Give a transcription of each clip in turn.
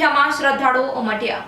સંખ્યામાં શ્રદ્ધાળુઓ ઉમટ્યા.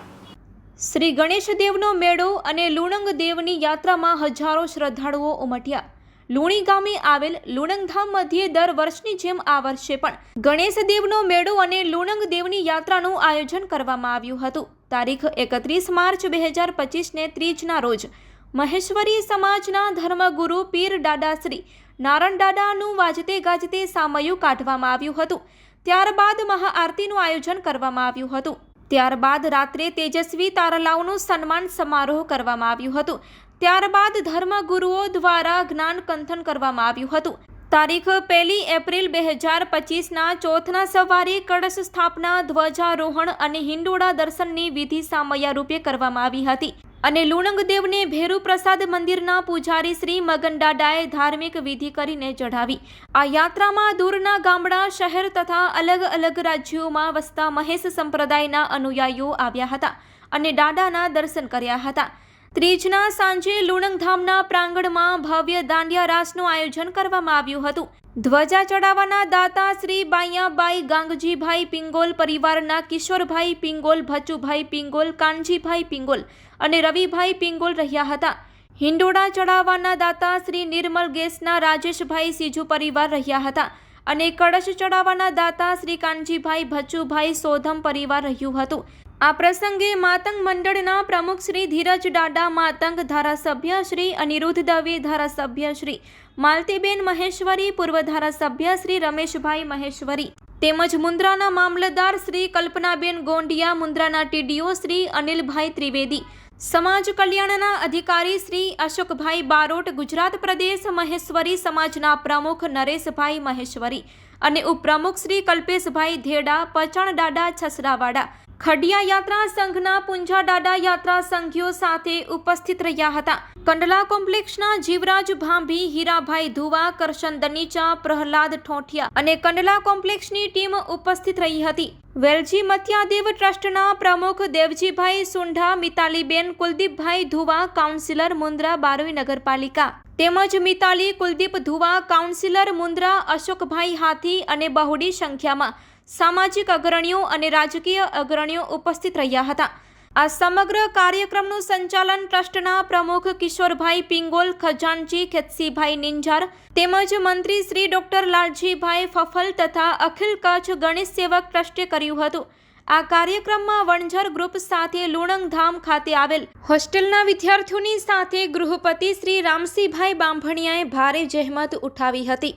શ્રી ગણેશ દેવનો મેળો અને લુણંગ દેવની યાત્રામાં હજારો શ્રદ્ધાળુઓ ઉમટ્યા. લુણી ગામે આવેલ લુણંગધામ મધ્યે દર વર્ષની જેમ આ વર્ષે પણ ગણેશ દેવનો મેળો અને લુણંગ દેવની યાત્રાનું આયોજન કરવામાં આવ્યું હતું. તારીખ એકત્રીસ માર્ચ બે હજાર પચીસને ત્રીજના રોજ મહેશ્વરી સમાજના ધર્મગુરુ પીર દાદાશ્રી નારણ દાદાનું વાજતે ગાજતે સામયું કાઢવામાં આવ્યું હતું. ત્યારબાદ મહાઆરતીનું આયોજન કરવામાં આવ્યું હતું. ત્યારબાદ રાત્રે તેજસ્વી તારલાઓનું સન્માન સમારોહ કરવામાં આવ્યું હતું. ત્યારબાદ ધર્મગુરુઓ દ્વારા જ્ઞાન કંથન કરવામાં આવ્યું હતું. તારીખ પહેલી એપ્રિલ બે હજાર પચીસના ચોથના સવારે કળશ સ્થાપના, ધ્વજારોહણ અને હિંડોળા દર્શનની વિધિ સામયા રૂપે કરવામાં આવી હતી. અને લુણંગ દેવને ભેરુ પ્રસાદ મંદિરના પૂજારી શ્રી મગનડાડાએ ધાર્મિક વિધિ કરીને ચઢાવી. આ યાત્રામાં દૂરના ગામડા, શહેર તથા અલગ અલગ રાજ્યોમાં વસતા મહેશ સંપ્રદાયના અનુયાયીઓ આવ્યા હતા અને ડાડાના દર્શન કર્યા હતા. ત્રીજના સાંજે લુણંગધામના પ્રાંગણમાં ભવ્ય દાંડિયા રાસનું આયોજન કરવામાં આવ્યું હતું. ધ્વજા ચડાવવાના દાતા શ્રી બાઈયાબાઈ ગાંગજીભાઈ પિંગોલ, પરિવારના કિશોરભાઈ પિંગોલ, ભચુભાઈ પિંગોલ, કાનજીભાઈ પિંગોલ અને રવિભાઈ પિંગોલ રહ્યા હતા. હિંડોળા ચડાવવાના દાતા શ્રી નિર્મલ ગેસના રાજેશભાઈ સીજુ પરિવાર રહ્યા હતા અને કળશ ચડાવવાના દાતા શ્રી કાનજીભાઈ ભચુભાઈ સોધમ પરિવાર રહ્યું હતું. આ પ્રસંગે માતંગ મંડળના પ્રમુખ શ્રી ધીરજ ડાડા, માતંગ ધારાસભ્ય શ્રી અનિરુદ્ધ દવે, ધારાસભ્ય શ્રી માલતીબેન મહેશ્વરી, પૂર્વ ધારાસભ્ય શ્રી રમેશભાઈ મહેશ્વરી તેમજ મુન્દ્રાના મામલતદાર શ્રી કલ્પનાબેન ગોંડિયા મુન્દ્રાના ટીડીઓ શ્રી અનિલભાઈ ત્રિવેદી સમાજ કલ્યાણના અધિકારી શ્રી અશોકભાઈ બારોટ, ગુજરાત પ્રદેશ મહેશ્વરી સમાજના પ્રમુખ નરેશભાઈ મહેશ્વરી અને ઉપપ્રમુખ શ્રી કલ્પેશભાઈ ધેડા, પચણ દાડા છસરાવાડા ખડિયા યાત્રા સંઘના પુંજા દાડા યાત્રા સંઘીઓ સાથે ઉપસ્થિત રહ્યા હતા. કંડલા કોમ્પ્લેક્ષના જીવરાજ ભાંભી, હીરાભાઈ ધુવા, કરશન દનીચા, પ્રહલાદ ઠોઠિયા અને કંડલા કોમ્પ્લેક્ષની ટીમ ઉપસ્થિત રહી હતી. વેલજી મથિયાદેવ ટ્રસ્ટના પ્રમુખ દેવજીભાઈ સુંઢા, મિતાલીબેન કુલદીપભાઈ ધુવા, કાઉન્સિલર મુન્દ્રા બારવી નગરપાલિકા. તેમજ મિતાલી, કુલદીપ ધુવા, કાઉન્સિલર મુન્દ્રા અશોકભાઈ હાથી અને બહોળી સંખ્યામાં સામાજિક અગ્રણીઓ અને રાજકીય અગ્રણીઓ ઉપસ્થિત રહ્યા હતા. આ સમગ્ર કાર્યક્રમનું સંચાલન ટ્રસ્ટના પ્રમુખ કિશોરભાઈ પિંગોલ ખજાનજી ખેતસીભાઈ નિંજાર તેમજ મંત્રી શ્રી ડોક્ટર લાલજીભાઈ ફફલ તથા અખિલ કચ્છ ગણેશ સેવક ટ્રસ્ટે કર્યું હતું. આ કાર્યક્રમમાં વણઝર ગ્રુપ સાથે લુણંગધામ ખાતે આવેલ હોસ્ટેલના વિદ્યાર્થીઓની સાથે ગૃહપતિ શ્રી રામસિંહભાઈ બાંભણિયાએ ભારે જહેમત ઉઠાવી હતી.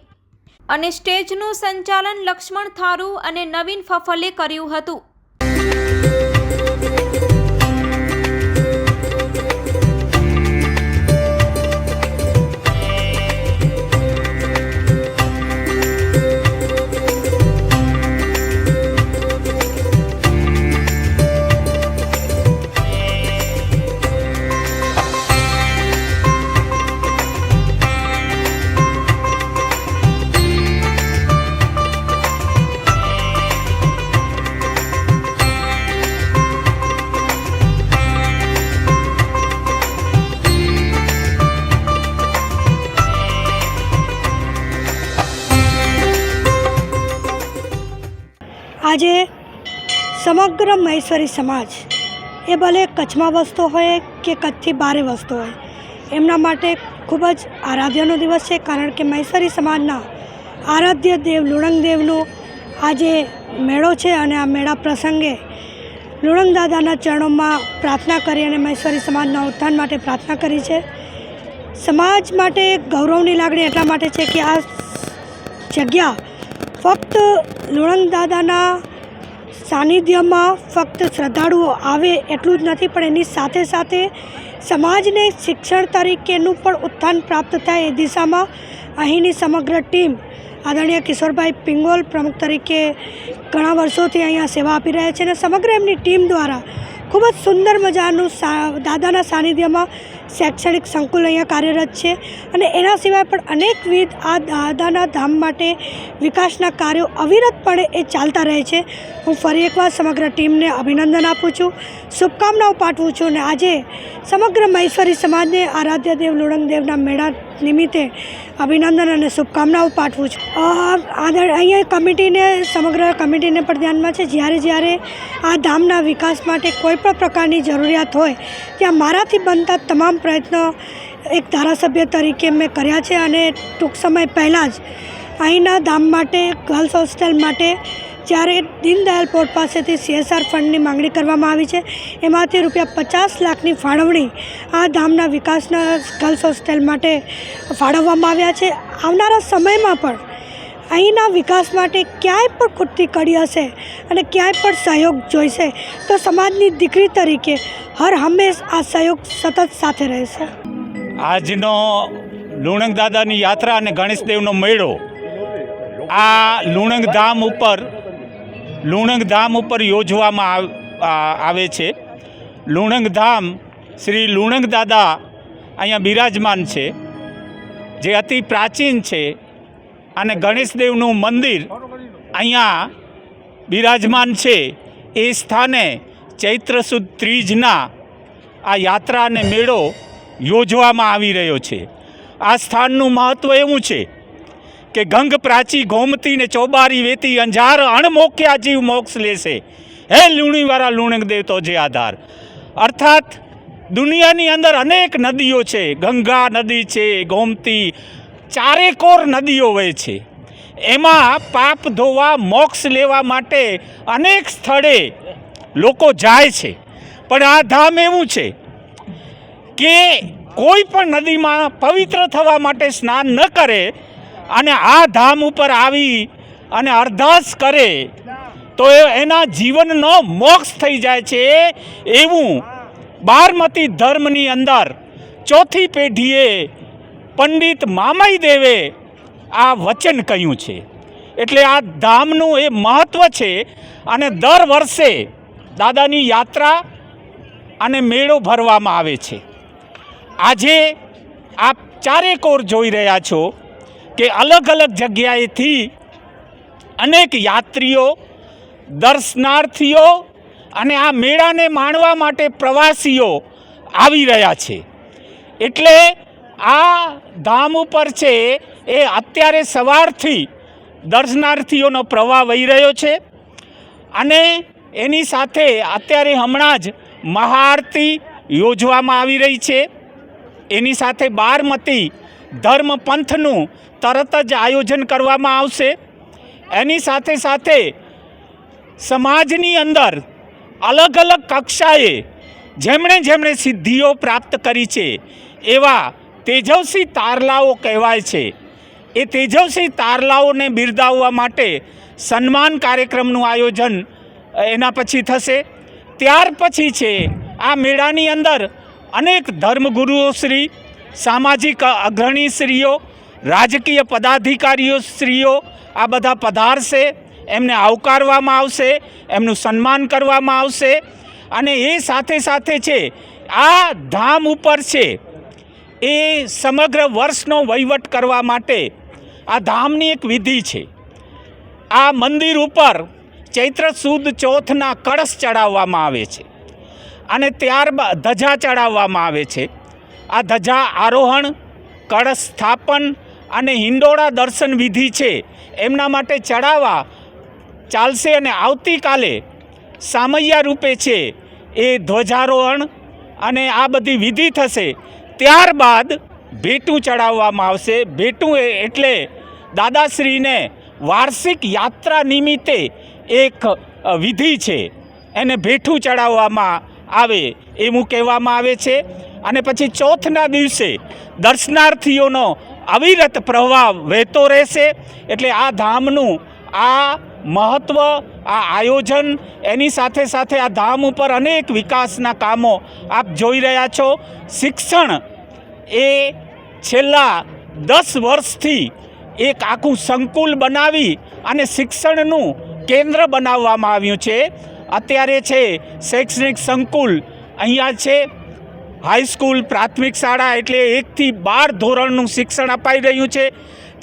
અને સ્ટેજનું સંચાલન લક્ષ્મણ થારુ અને નવીન ફફલે કર્યું હતું. આજે સમગ્ર મહેશ્વરી સમાજ એ ભલે કચ્છમાં વસતો હોય કે કચ્છથી બારે વસતો હોય, એમના માટે ખૂબ જ આરાધ્યનો દિવસ છે. કારણ કે મહેશ્વરી સમાજના આરાધ્ય દેવ લુણંગ દેવનો આજે મેળો છે અને આ મેળા પ્રસંગે લુણંગ દાદાના ચરણોમાં પ્રાર્થના કરી અને મહેશ્વરી સમાજના ઉત્થાન માટે પ્રાર્થના કરી છે. સમાજ માટે ગૌરવની લાગણી એટલા માટે છે કે આ જગ્યા ફક્ત લુણંદ દાદાના સાનિધ્યમાં ફક્ત શ્રદ્ધાળુઓ આવે એટલું જ નથી, પણ એની સાથે સાથે સમાજને શિક્ષણ તરીકેનું પણ ઉત્થાન પ્રાપ્ત થાય એ દિશામાં અહીંની સમગ્ર ટીમ આદરણીય કિશોરભાઈ પિંગોલ પ્રમુખ તરીકે ઘણા વર્ષોથી અહીંયા સેવા આપી રહ્યા છે અને સમગ્ર એમની ટીમ દ્વારા ખૂબ જ સુંદર મજાનું દાદાના સાનિધ્યમાં શૈક્ષણિક સંકુલ અહીંયા કાર્યરત છે અને એના સિવાય પણ અનેકવિધ આ દાદાના ધામ માટે વિકાસના કાર્યો અવિરત પણ એ ચાલતા રહે છે. હું ફરી એકવાર સમગ્ર ટીમને અભિનંદન આપું છું. શુભકામનાઓ પાઠવું છું અને આજે સમગ્ર મહેશ્વરી સમાજને આરાધ્ય દેવ લુણંગદેવના મેળા નિમિત્તે અભિનંદન અને શુભકામનાઓ પાઠવું છું. આગળ અહીંયા કમિટીને, સમગ્ર કમિટીને પણ ધ્યાનમાં છે. જ્યારે જ્યારે આ ધામના વિકાસ માટે કોઈ પણ પ્રકારની જરૂરિયાત હોય, ત્યાં મારાથી બનતા તમામ પ્રયત્નો એક ધારાસભ્ય તરીકે મેં કર્યા છે અને ટૂંક સમય પહેલાં જ અહીંના ધામ માટે, ગર્લ્સ હોસ્ટેલ માટે જ્યારે દીનદયાલ પોર્ટ પાસેથી સીએસઆર ફંડની માંગણી કરવામાં આવી છે, એમાંથી રૂપિયા પચાસ લાખની ફાળવણી આ ધામના વિકાસના ગર્લ્સ હોસ્ટેલ માટે ફાળવવામાં આવ્યા છે. આવનારા સમયમાં પણ અહીંના વિકાસ માટે ક્યાંય પણ ખૂટતી કડી હશે અને ક્યાંય પણ સહયોગ જોઈશે, તો સમાજની દીકરી તરીકે હર હંમેશ આ સહયોગ સતત સાથે રહેશે. આજનો લુણંગ દાદાની યાત્રા અને ગણેશદેવનો મેળો આ લુણંગ ધામ ઉપર, લુણંગ ધામ ઉપર યોજવામાં આવ- છે. લુણંગ ધામ શ્રી લુણંગ દાદા અહીંયા બિરાજમાન છે, જે અતિ પ્રાચીન છે અને ગણેશદેવનું મંદિર અહીંયા બિરાજમાન છે. એ સ્થાને ચૈત્ર સુદ ત્રીજના આ યાત્રા અને મેળો યોજવામાં આવી રહ્યો છે. આ સ્થાનનું મહત્ત્વ એવું છે કે ગંગ પ્રાચી ગોમતી ને ચોબારી વેતી, અંજાર અણમોખ્યા જીવ મોક્ષ લેશે. હે લુણીવાળા લુણક દેવ તો જે આધાર. અર્થાત, દુનિયાની અંદર અનેક નદીઓ છે. ગંગા નદી છે, ગોમતી ચારેકોર નદીઓ વહે છે. એમાં પાપ ધોવા, મોક્ષ લેવા માટે અનેક સ્થળે લોકો જાય છે. પણ આ ધામ એવું છે કે કોઈ પણ નદીમાં પવિત્ર થવા માટે સ્નાન ન કરે અને આ ધામ ઉપર આવી અને અરદાસ કરે, તો એના જીવનનો મોક્ષ થઈ જાય છે એવું બારમતી ધર્મની અંદર ચોથી પેઢીએ પંડિત મામાઈ દેવે આ વચન કહ્યું છે. એટલે આ ધામનું એ મહત્ત્વ છે અને દર વર્ષે દાદાની યાત્રા અને મેળો ભરવામાં આવે છે. આજે આપ ચારેકોર જોઈ રહ્યા છો. કે અલગ અલગ જગ્યાએથી અનેક યાત્રીઓ, દર્શનાર્થીઓ અને આ મેળાને માણવા માટે પ્રવાસીઓ આવી રહ્યા છે. એટલે આ ધામ ઉપર છે એ અત્યારે સવારથી દર્શનાર્થીઓનો પ્રવાહ વહી રહ્યો છે અને એની સાથે અત્યારે હમણાં જ મહાઆરતી યોજવામાં આવી રહી છે. એની સાથે બારમતી ધર્મ પંથનું તરત જ આયોજન કરવામાં આવશે. એની સાથે સાથે સમાજની અંદર અલગ અલગ કક્ષાએ જેમણે જેમણે સિદ્ધિઓ પ્રાપ્ત કરી છે, એવા તેજસ્વી તારલાઓ કહેવાય છે. એ તેજસ્વી તારલાઓને બિરદાવવા માટે સન્માન કાર્યક્રમનું આયોજન એના પછી થશે. ત્યાર પછી છે, આ મેળાની અંદર અનેક ધર્મગુરુઓ શ્રી સામાજિક અગ્રણી શ્રીઓ રાજકીય પદાધિકારીઓ શ્રીઓ આ બધા પધારશે, એમને આવકારવામાં આવશે, એમનું સન્માન કરવામાં આવશે. અને એ સાથે સાથે છે, આ ધામ ઉપર છે, એ સમગ્ર વર્ષનો વહીવટ કરવા માટે આ ધામની એક વિધિ છે. આ મંદિર ઉપર ચૈત્ર સુદ ચોથના કળશ ચડાવવામાં આવે છે. અને ત્યારબાદ ધજા ચડાવવામાં આવે છે. આ ધજા આરોહણ કળશ સ્થાપન અને હિંડોળા દર્શન વિધિ છે. એમના માટે ચડાવવા ચાલશે અને આવતીકાલે સામૈયા રૂપે છે. એ ધ્વજારોહણ અને આ બધી વિધિ થશે. ત્યારબાદ ભેટું ચડાવવામાં આવશે. ભેટું એટલે દાદાશ્રીને વાર્ષિક યાત્રા નિમિત્તે એક વિધિ છે. એને ભેઠું ચડાવવામાં આવે એવું કહેવામાં આવે છે. અને પછી ચોથના દિવસે દર્શનાર્થીઓનો અવિરત પ્રવાહ વહેતો રહેશે. એટલે આ ધામનું આ મહત્ત્વ આ આયોજન, એની સાથે સાથે આ ધામ ઉપર અનેક વિકાસના કામો આપ જોઈ રહ્યા છો. શિક્ષણ એ છેલ્લા દસ વર્ષથી એક આખું સંકુલ બનાવી અને શિક્ષણનું કેન્દ્ર બનાવવામાં આવ્યું છે. અત્યારે છે શૈક્ષણિક સંકુલ અહીંયા છે. હાઈસ્કૂલ પ્રાથમિક શાળા એટલે એકથી બાર ધોરણનું શિક્ષણ અપાઈ રહ્યું છે.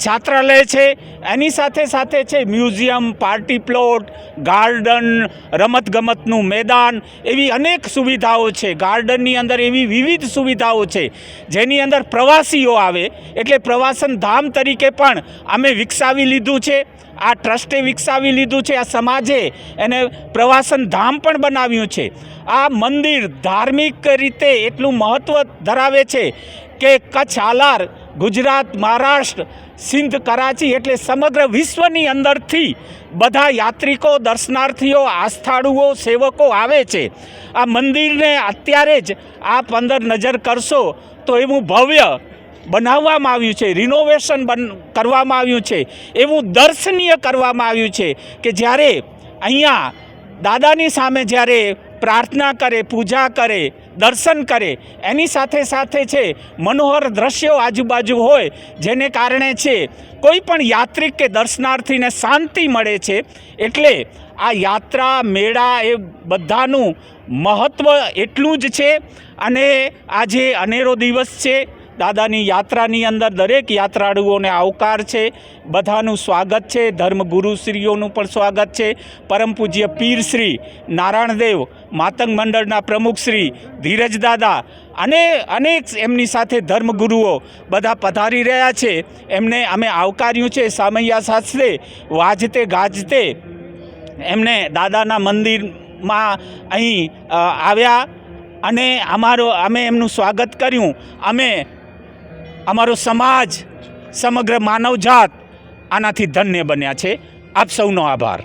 છાત્રાલય છે. એની સાથે સાથે છે મ્યુઝિયમ, પાર્ટી પ્લોટ, ગાર્ડન, રમતગમતનું મેદાન એવી અનેક સુવિધાઓ છે. ગાર્ડનની અંદર એવી વિવિધ સુવિધાઓ છે. જેની અંદર પ્રવાસીઓ આવે. એટલે પ્રવાસન ધામ તરીકે પણ અમે વિકસાવી લીધું છે. આ ટ્રસ્ટે વિકસાવી લીધું છે, આ સમાજે એને પ્રવાસન ધામ પણ બનાવ્યું છે. આ મંદિર ધાર્મિક રીતે એટલું મહત્ત્વ ધરાવે છે કે કચ્છ, આલાર, ગુજરાત, મહારાષ્ટ્ર, સિંધ, કરાચી એટલે સમગ્ર વિશ્વની અંદરથી બધા યાત્રિકો, દર્શનાર્થીઓ, આસ્થાળુઓ, સેવકો આવે છે. આ મંદિરને અત્યારે જ આપ અંદર નજર કરશો તો એવું ભવ્ય બનાવવામાં આવ્યું છે રિનોવેશન બન, કરવામાં આવ્યું છે, એવું દર્શનીય કરવામાં આવ્યું છે કે જ્યારે અહીંયા દાદાની સામે જ્યારે પ્રાર્થના કરે, પૂજા કરે, દર્શન કરે, એની સાથે સાથે છે મનોહર દ્રશ્યો આજુબાજુ હોય, જેને કારણે છે કોઈ પણ યાત્રિક કે દર્શનાર્થીને શાંતિ મળે છે, એટલે આ યાત્રા, મેળા એ બધાનું મહત્ત્વ એટલું જ છે અને આજે અનેરો દિવસ છે. દાદાની યાત્રાની અંદર દરેક યાત્રાળુઓને આવકાર છે, બધાનું સ્વાગત છે, ધર્મગુરુશ્રીઓનું પણ સ્વાગત છે. પરમ પૂજ્ય પીર શ્રી નારાયણદેવ, માતંગ મંડળના પ્રમુખશ્રી ધીરજ દાદા અને અનેક એમની સાથે ધર્મગુરુઓ બધા પધારી રહ્યા છે. એમને અમે આવકાર્યું છે સામૈયા શાસ્ત્રે, વાજતે ગાજતે. એમને દાદાના મંદિરમાં અહીં આવ્યા અને અમારો, અમે એમનું સ્વાગત કર્યું. અમે અમારો સમાજ સમગ્ર માનવજાત આનાથી ધન્ય બન્યા છે. આપ સૌનો આભાર.